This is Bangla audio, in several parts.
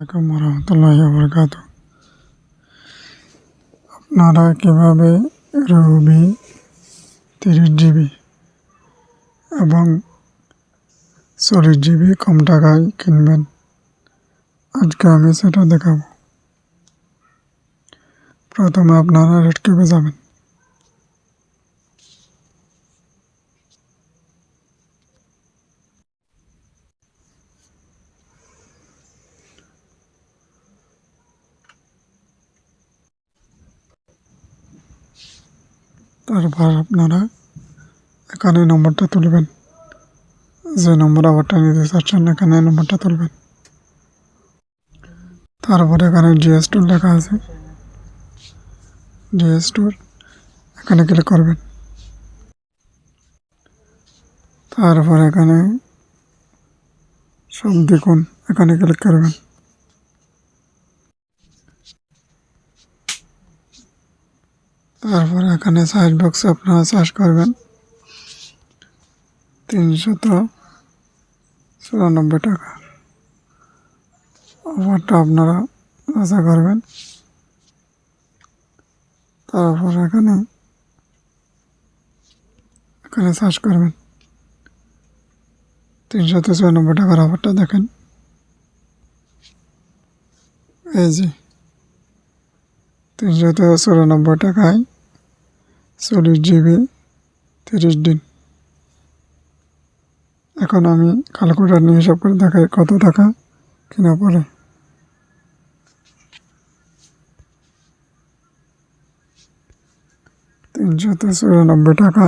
রহমতুল্লাহ বরকাত আপনারা কীভাবে রবি তিরিশ জিবি এবং চল্লিশ জিবি কম টাকায় কিনবেন? আজকে আমি সেটা দেখাবো। প্রথমে আপনারা রেড কেপে যাবেন। তারপর আপনারা এখানে নম্বরটা তুলবেন। যে নম্বর আবারটা নিতে চাচ্ছেন, এখানে নম্বরটা তুলবেন। তারপর এখানে জিএস টুর লেখা আছে। জিএস টুর এখানে ক্লিক করবেন। তারপর এখানে সব দেখুন, এখানে ক্লিক করবেন। তারপর এখানে সাইজ বক্সে আপনারা চার্জ করবেন। তিনশত চুরানব্বই টাকা। অফারটা আপনারা আশা করবেন। তারপর এখানে এখানে চার্জ করবেন। তিনশত চুরানব্বই টাকার অফারটা দেখেন। এই যে। তিনশত চুরানব্বই টাকায় চল্লিশ জিবি তিরিশ দিন। এখন আমি ক্যালকুলেটার নিয়ে হিসাব করে দেখাই কত টাকা কিনা পড়ে। তিনশত চুরানব্বই টাকা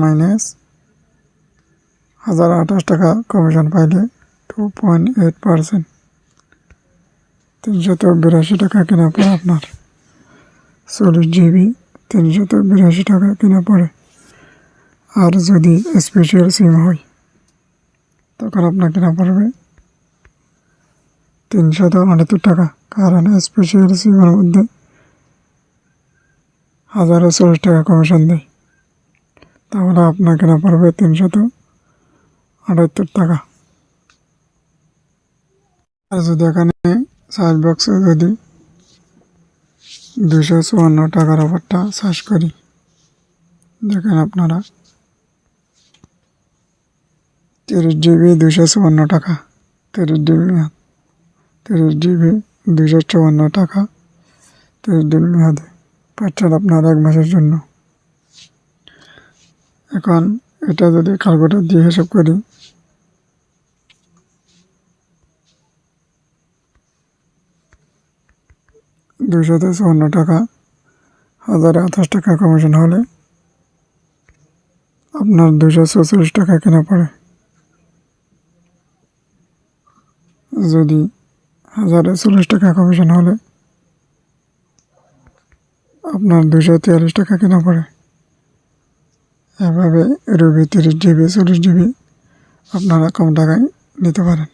মাইনাস হাজার আঠাশ টাকা কমিশন পাইলে টু পয়েন্ট এইট পারসেন্ট তিনশত বিরাশি টাকা কেনা পড়ে আপনার। চল্লিশ জিবি তিনশত বিরাশি টাকা কেনা পড়ে। আর যদি স্পেশাল সিম হয়, তখন আপনার কেনা পড়বে তিনশত আটাত্তর টাকা। কারণ স্পেশাল সিমের মধ্যে হাজারো চল্লিশ টাকা কমিশন দেয়। তাহলে আপনার কেনা পড়বে তিনশত আটাত্তর টাকা। আর যদি এখানে সার্চ বক্সে যদি দুশো চুয়ান্ন টাকার অফারটা সার্চ করি, দেখেন আপনারা। তিরিশ জিবি দুশো চুয়ান্ন টাকা, তিরিশ জিবি তিরিশ জিবি দুশো চুয়ান্ন টাকা, তিরিশ দিন মেয়াদে পাচ্ছেন আপনার এক মাসের জন্য। এখন এটা যদি ক্যালকুলেটার দিয়ে হিসাব করি দুশত চুয়ান্ন টাকা। হাজারে আঠাশ টাকা কমিশন হলে আপনার দুশো চৌচল্লিশ টাকা কেনা পড়ে। যদি হাজারে চল্লিশ টাকা কমিশন হলে আপনার দুশো তিয়াল্লিশ টাকা কেনা পড়ে। এভাবে রবি তিরিশ জিবি, চল্লিশ জিবি আপনারা কম টাকায় নিতে পারেন।